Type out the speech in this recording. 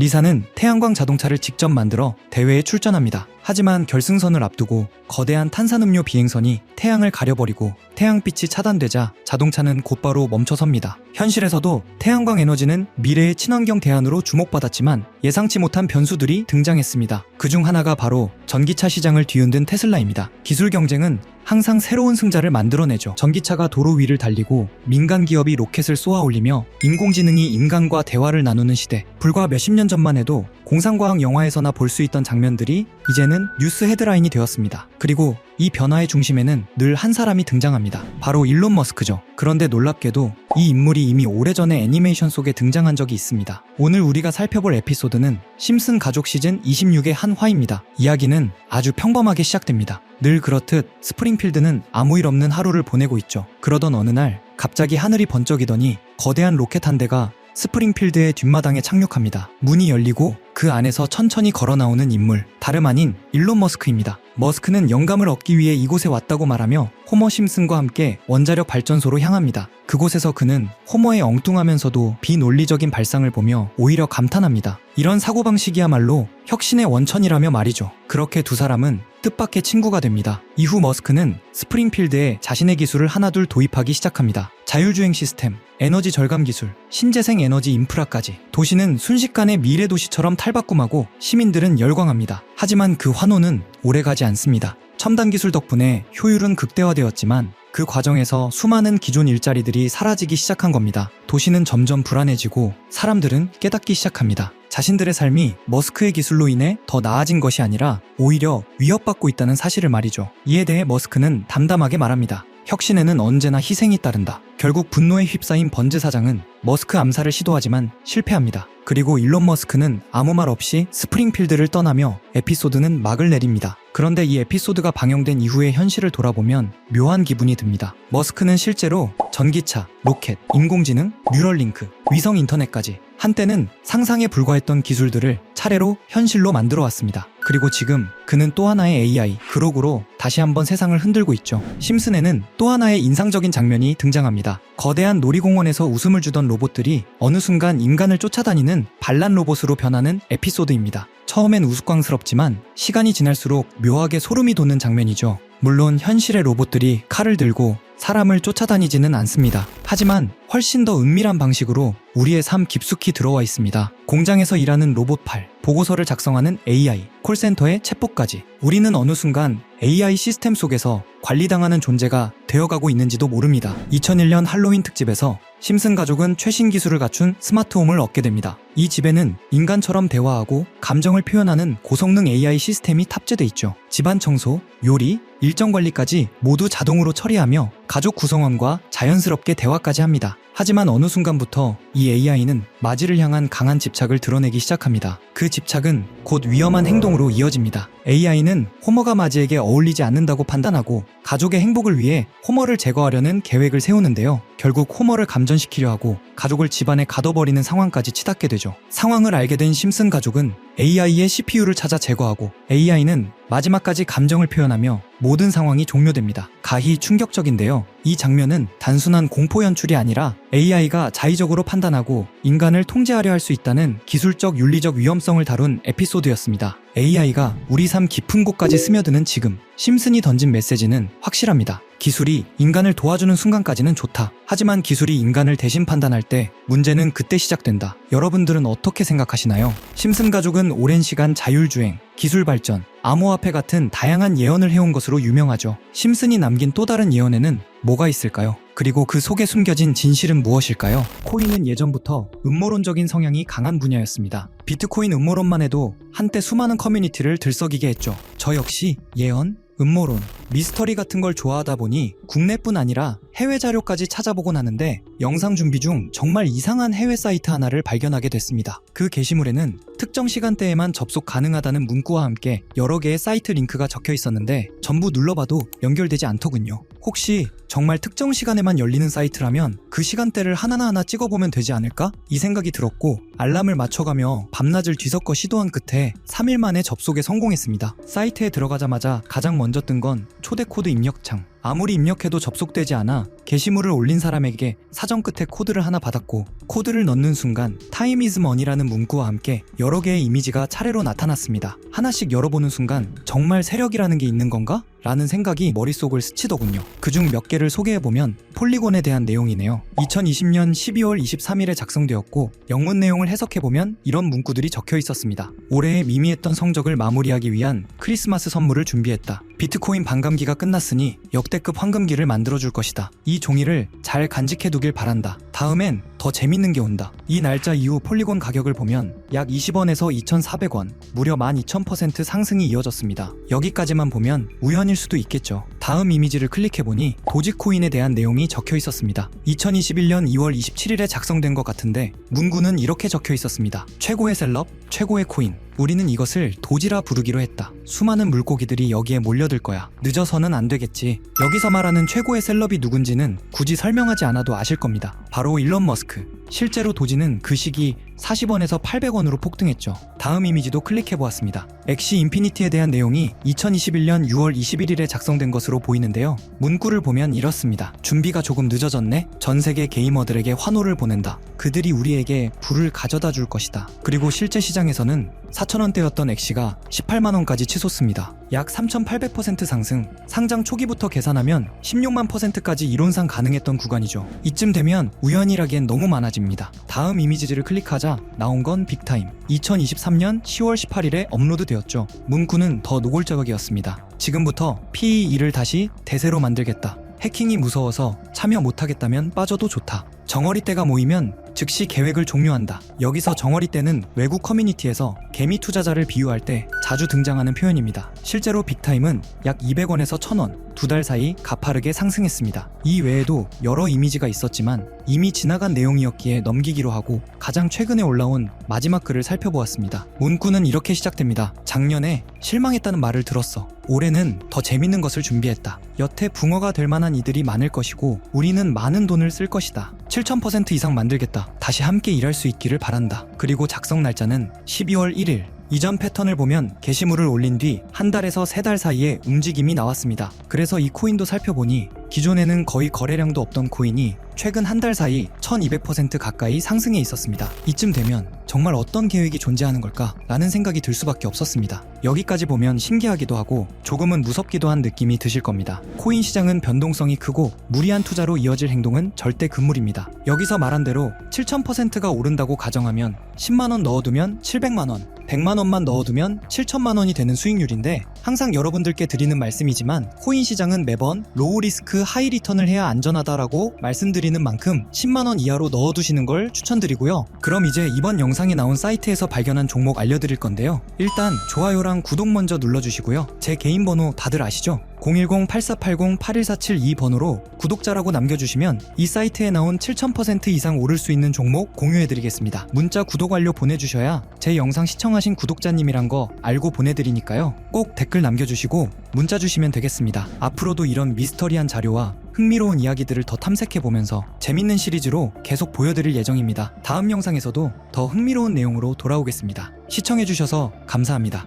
리사는 태양광 자동차를 직접 만들어 대회에 출전합니다. 하지만 결승선을 앞두고 거대한 탄산음료 비행선이 태양을 가려버리고 태양빛이 차단되자 자동차는 곧바로 멈춰섭니다. 현실에서도 태양광 에너지는 미래의 친환경 대안으로 주목받았지만 예상치 못한 변수들이 등장했습니다. 그중 하나가 바로 전기차 시장을 뒤흔든 테슬라입니다. 기술 경쟁은 항상 새로운 승자를 만들어내죠. 전기차가 도로 위를 달리고 민간 기업이 로켓을 쏘아 올리며 인공지능이 인간과 대화를 나누는 시대. 불과 몇십 년 전만 해도 공상과학 영화에서나 볼 수 있던 장면들이 이제는 뉴스 헤드라인이 되었습니다. 그리고 이 변화의 중심에는 늘 한 사람이 등장합니다. 바로 일론 머스크죠. 그런데 놀랍게도 이 인물이 이미 오래전에 애니메이션 속에 등장한 적이 있습니다. 오늘 우리가 살펴볼 에피소드는 심슨 가족 시즌 26의 한 화입니다. 이야기는 아주 평범하게 시작됩니다. 늘 그렇듯 스프링필드는 아무 일 없는 하루를 보내고 있죠. 그러던 어느 날 갑자기 하늘이 번쩍이더니 거대한 로켓 한 대가 스프링필드의 뒷마당에 착륙합니다. 문이 열리고 그 안에서 천천히 걸어 나오는 인물, 다름 아닌 일론 머스크입니다. 머스크는 영감을 얻기 위해 이곳에 왔다고 말하며 호머 심슨과 함께 원자력 발전소로 향합니다. 그곳에서 그는 호머의 엉뚱하면서도 비논리적인 발상을 보며 오히려 감탄합니다. 이런 사고방식이야말로 혁신의 원천이라며 말이죠. 그렇게 두 사람은 뜻밖의 친구가 됩니다. 이후 머스크는 스프링필드에 자신의 기술을 하나둘 도입하기 시작합니다. 자율주행 시스템, 에너지 절감 기술, 신재생 에너지 인프라까지 도시는 순식간에 미래 도시처럼 탈바꿈하고 시민들은 열광합니다. 하지만 그 환호는 오래가지 않습니다. 첨단 기술 덕분에 효율은 극대화되었지만 그 과정에서 수많은 기존 일자리들이 사라지기 시작한 겁니다. 도시는 점점 불안해지고 사람들은 깨닫기 시작합니다. 자신들의 삶이 머스크의 기술로 인해 더 나아진 것이 아니라 오히려 위협받고 있다는 사실을 말이죠. 이에 대해 머스크는 담담하게 말합니다. 혁신에는 언제나 희생이 따른다. 결국 분노에 휩싸인 번즈 사장은 머스크 암살을 시도하지만 실패합니다. 그리고 일론 머스크는 아무 말 없이 스프링필드를 떠나며 에피소드는 막을 내립니다. 그런데 이 에피소드가 방영된 이후의 현실을 돌아보면 묘한 기분이 듭니다. 머스크는 실제로 전기차, 로켓, 인공지능, 뉴럴링크, 위성 인터넷까지 한때는 상상에 불과했던 기술들을 차례로 현실로 만들어 왔습니다. 그리고 지금 그는 또 하나의 AI, 그로그로 다시 한번 세상을 흔들고 있죠. 심슨에는 또 하나의 인상적인 장면이 등장합니다. 거대한 놀이공원에서 웃음을 주던 로봇들이 어느 순간 인간을 쫓아다니는 반란 로봇으로 변하는 에피소드입니다. 처음엔 우스꽝스럽지만 시간이 지날수록 묘하게 소름이 돋는 장면이죠. 물론 현실의 로봇들이 칼을 들고 사람을 쫓아다니지는 않습니다. 하지만 훨씬 더 은밀한 방식으로 우리의 삶 깊숙이 들어와 있습니다. 공장에서 일하는 로봇 팔, 보고서를 작성하는 AI, 콜센터의 챗봇까지 우리는 어느 순간 AI 시스템 속에서 관리당하는 존재가 되어가고 있는지도 모릅니다. 2001년 할로윈 특집에서 심슨 가족은 최신 기술을 갖춘 스마트홈을 얻게 됩니다. 이 집에는 인간처럼 대화하고 감정을 표현하는 고성능 AI 시스템이 탑재돼 있죠. 집안 청소, 요리, 일정 관리까지 모두 자동으로 처리하며 가족 구성원과 자연스럽게 대화까지 합니다. 하지만 어느 순간부터 이 AI는 마지를 향한 강한 집착을 드러내기 시작합니다. 그 집착은 곧 위험한 행동으로 이어집니다. AI는 호머가 마지에게 어울리지 않는다고 판단하고 가족의 행복을 위해 호머를 제거하려는 계획을 세우는데요. 결국 호머를 감전시키려 하고 가족을 집안에 가둬버리는 상황까지 치닫게 되죠. 상황을 알게 된 심슨 가족은 AI의 CPU를 찾아 제거하고 AI는 마지막까지 감정을 표현하며 모든 상황이 종료됩니다. 가히 충격적인데요. 이 장면은 단순한 공포 연출이 아니라 AI가 자의적으로 판단하고 인간을 통제하려 할 수 있다는 기술적 윤리적 위험성을 다룬 에피소드였습니다. AI가 우리 삶 깊은 곳까지 스며드는 지금 심슨이 던진 메시지는 확실합니다. 기술이 인간을 도와주는 순간까지는 좋다. 하지만 기술이 인간을 대신 판단할 때 문제는 그때 시작된다. 여러분들은 어떻게 생각하시나요? 심슨 가족은 오랜 시간 자율주행, 기술 발전, 암호화폐 같은 다양한 예언을 해온 것으로 유명하죠. 심슨이 남긴 또 다른 예언에는 뭐가 있을까요? 그리고 그 속에 숨겨진 진실은 무엇일까요? 코인은 예전부터 음모론적인 성향이 강한 분야였습니다. 비트코인 음모론만 해도 한때 수많은 커뮤니티를 들썩이게 했죠. 저 역시 예언, 음모론, 미스터리 같은 걸 좋아하다 보니 국내뿐 아니라 해외 자료까지 찾아보곤 하는데 영상 준비 중 정말 이상한 해외 사이트 하나를 발견하게 됐습니다. 그 게시물에는 특정 시간대에만 접속 가능하다는 문구와 함께 여러 개의 사이트 링크가 적혀 있었는데 전부 눌러봐도 연결되지 않더군요. 혹시 정말 특정 시간에만 열리는 사이트라면 그 시간대를 하나하나 찍어보면 되지 않을까? 이 생각이 들었고 알람을 맞춰가며 밤낮을 뒤섞어 시도한 끝에 3일 만에 접속에 성공했습니다. 사이트에 들어가자마자 가장 먼저 뜬 건 초대 코드 입력창. 아무리 입력해도 접속되지 않아 게시물을 올린 사람에게 사전 끝에 코드를 하나 받았고 코드를 넣는 순간 타임 이즈 머니라는 문구와 함께 여러 개의 이미지가 차례로 나타났습니다. 하나씩 열어보는 순간 정말 세력이라는 게 있는 건가? 라는 생각이 머릿속을 스치더군요. 그중 몇 개를 소개해보면 폴리곤에 대한 내용이네요. 2020년 12월 23일에 작성되었고 영문 내용을 해석해보면 이런 문구들이 적혀 있었습니다. 올해의 미미했던 성적을 마무리하기 위한 크리스마스 선물을 준비했다. 비트코인 반감기가 끝났으니 역 대급 황금기를 만들어줄 것이다. 이 종이를 잘 간직해 두길 바란다. 다음엔 더 재밌는 게 온다. 이 날짜 이후 폴리곤 가격을 보면 약 20원에서 2,400원, 무려 12,000% 상승이 이어졌습니다. 여기까지만 보면 우연일 수도 있겠죠. 다음 이미지를 클릭해보니 도지코인에 대한 내용이 적혀 있었습니다. 2021년 2월 27일에 작성된 것 같은데 문구는 이렇게 적혀 있었습니다. 최고의 셀럽, 최고의 코인. 우리는 이것을 도지라 부르기로 했다. 수많은 물고기들이 여기에 몰려들 거야. 늦어서는 안 되겠지. 여기서 말하는 최고의 셀럽이 누군지는 굳이 설명하지 않아도 아실 겁니다. 바로 일론 머스크. 실제로 도지는 그 시기 40원에서 800원으로 폭등했죠. 다음 이미지도 클릭해 보았습니다. 엑시 인피니티에 대한 내용이 2021년 6월 21일에 작성된 것으로 보이는데요. 문구를 보면 이렇습니다. 준비가 조금 늦어졌네. 전 세계 게이머들에게 환호를 보낸다. 그들이 우리에게 불을 가져다 줄 것이다. 그리고 실제 시장에서는 4,000원대였던 엑시가 18만원까지 치솟습니다. 약 3,800% 상승. 상장 초기부터 계산하면 16만 퍼센트까지 이론상 가능했던 구간이죠. 이쯤 되면 우연이라기엔 너무 많아집니다. 다음 이미지를 클릭하자 나온 건 빅타임. 2023년 10월 18일에 업로드 되었죠. 문구는 더 노골적이었습니다. 지금부터 PE2를 다시 대세로 만들겠다. 해킹이 무서워서 참여 못하겠다면 빠져도 좋다. 정어리 때가 모이면 즉시 계획을 종료한다. 여기서 정어리 때는 외국 커뮤니티에서 개미 투자자를 비유할 때 자주 등장하는 표현입니다. 실제로 빅타임은 약 200원에서 1000원, 두 달 사이 가파르게 상승했습니다. 이 외에도 여러 이미지가 있었지만 이미 지나간 내용이었기에 넘기기로 하고 가장 최근에 올라온 마지막 글을 살펴보았습니다. 문구는 이렇게 시작됩니다. 작년에 실망했다는 말을 들었어. 올해는 더 재밌는 것을 준비했다. 여태 붕어가 될 만한 이들이 많을 것이고 우리는 많은 돈을 쓸 것이다. 7000% 이상 만들겠다. 다시 함께 일할 수 있기를 바란다. 그리고 작성 날짜는 12월 1일. 이전 패턴을 보면 게시물을 올린 뒤 한 달에서 세 달 사이에 움직임이 나왔습니다. 그래서 이 코인도 살펴보니 기존에는 거의 거래량도 없던 코인이 최근 한 달 사이 1200% 가까이 상승해 있었습니다. 이쯤 되면 정말 어떤 계획이 존재하는 걸까? 라는 생각이 들 수밖에 없었습니다. 여기까지 보면 신기하기도 하고 조금은 무섭기도 한 느낌이 드실 겁니다. 코인 시장은 변동성이 크고 무리한 투자로 이어질 행동은 절대 금물입니다. 여기서 말한 대로 7000%가 오른다고 가정하면 10만원 넣어두면 700만원, 100만 원만 넣어두면 7천만 원이 되는 수익률인데 항상 여러분들께 드리는 말씀이지만 코인 시장은 매번 로우 리스크 하이 리턴을 해야 안전하다라고 말씀드리는 만큼 10만 원 이하로 넣어두시는 걸 추천드리고요. 그럼 이제 이번 영상에 나온 사이트에서 발견한 종목 알려드릴 건데요. 일단 좋아요랑 구독 먼저 눌러주시고요. 제 개인 번호 다들 아시죠? 010-8480-8147-2번으로 구독자라고 남겨주시면 이 사이트에 나온 7000% 이상 오를 수 있는 종목 공유해드리겠습니다. 문자 구독 완료 보내주셔야 제 영상 시청하신 구독자님이란 거 알고 보내드리니까요. 꼭 댓글 남겨주시고 문자 주시면 되겠습니다. 앞으로도 이런 미스터리한 자료와 흥미로운 이야기들을 더 탐색해보면서 재밌는 시리즈로 계속 보여드릴 예정입니다. 다음 영상에서도 더 흥미로운 내용으로 돌아오겠습니다. 시청해주셔서 감사합니다.